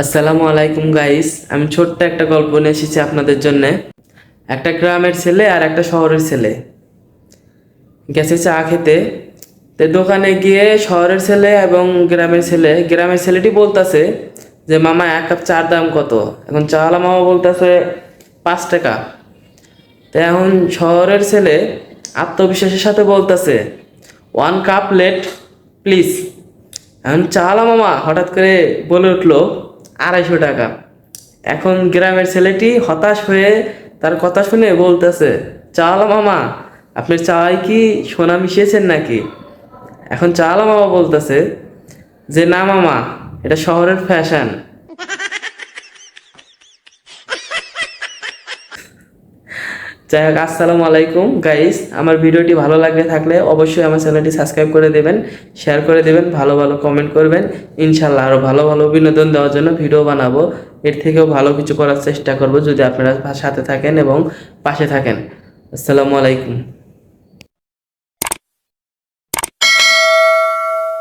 আসসালামু আলাইকুম গাইস আমি ছোট্ট একটা গল্প নিয়ে এসেছি আপনাদের জন্য। একটা গ্রামের ছেলে আর একটা শহরের ছেলে। গেছে চা খেতে। তো দোকানে গিয়ে শহরের ছেলে এবং গ্রামের ছেলে, গ্রামের ছেলেটি বলতাছে যে, মামা, এক কাপ চার দাম কত? এখন চাওয়ালা মামা বলতেছে, পাঁচ টাকা। তো এখন শহরের ছেলে আত্মবিশ্বাসের সাথে বলতেছে, ওয়ান কাপ লেট, প্লিজ। এখন চাওয়ালা মামা হঠাৎ করে বলে উঠল আড়াইশো টাকা। এখন গ্রামের ছেলেটি হতাশ হয়ে তার কথা শুনে বলতেছে চাওয়ালা মামা, আপনি চাওয়ায় কি সোনা মিশিয়েছেন নাকি? এখন চাওয়ালা মামা বলতেছে, যে না মামা, এটা শহরের ফ্যাশন যাই হোক আসসালামু আলাইকুম গাইস আমার ভিডিওটি ভালো লাগলে থাকলে অবশ্যই আমার চ্যানেলটি সাবস্ক্রাইব করে দেবেন শেয়ার করে দেবেন, ভালো ভালো কমেন্ট করবেন। ইনশাল্লাহ আরও ভালো ভালো বিনোদন দেওয়ার জন্য ভিডিও বানাবো। এর থেকেও ভালো কিছু করার চেষ্টা করব যদি আপনারা সাথে থাকেন এবং পাশে থাকেন। আসসালামু আলাইকুম।